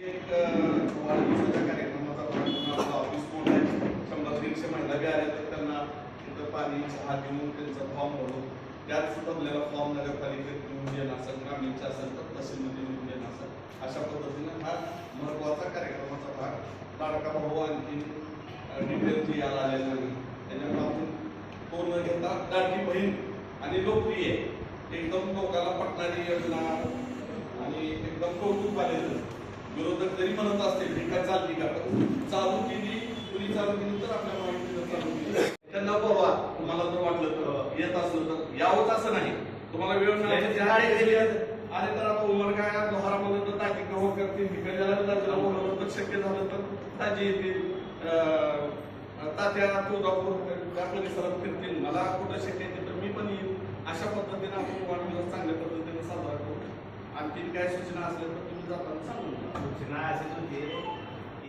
एक वाढदिवसाच्या कार्यक्रमाचा ऑफिस कोण आहे शंभर दीडशे महिला बी आल्या तर त्यांना तिथं पाणी चहा देऊन त्यांचा फॉर्म भरून त्यात सुद्धा आपल्याला फॉर्म नगरपालिकेत निवडून येणं असेल असेल तर तहसीलमध्ये निवडून येणं असेल अशा पद्धतीने हा महत्त्वाचा कार्यक्रमाचा भाग लाडका भाऊ आणखी डिटेल यायला आलेला नाही त्याच्यामुळे आपण तो न घेता लाडकी बहीण आणि लोकप्रिय एकदम लोकांना पटणारी योजना आणि एकदम कौतुक आलेलं विरोधक तरी म्हणत असतील ही काय चालली का? चालू केली कुणी चालू केली तर आपल्या माहितीनं चालू केली. त्यांना बाबा तुम्हाला जर वाटलं तर येत असलं तर यावंच असं नाही. तुम्हाला वेळ मिळाली तर आणि तर आता उमर काय लोहारामध्ये तर टाकी कव्हर करतील. तिकडे जायला तर शक्य झालं तर ताजी येतील. अं, तात्या तुळजापूर त्या परिसरात फिरतील. मला कुठं शक्य आहे तर मी पण येईल अशा पद्धतीने आपण आणखीन काय सूचना असेल तर तुम्ही जाताना सांगू सूचना अशीच होती.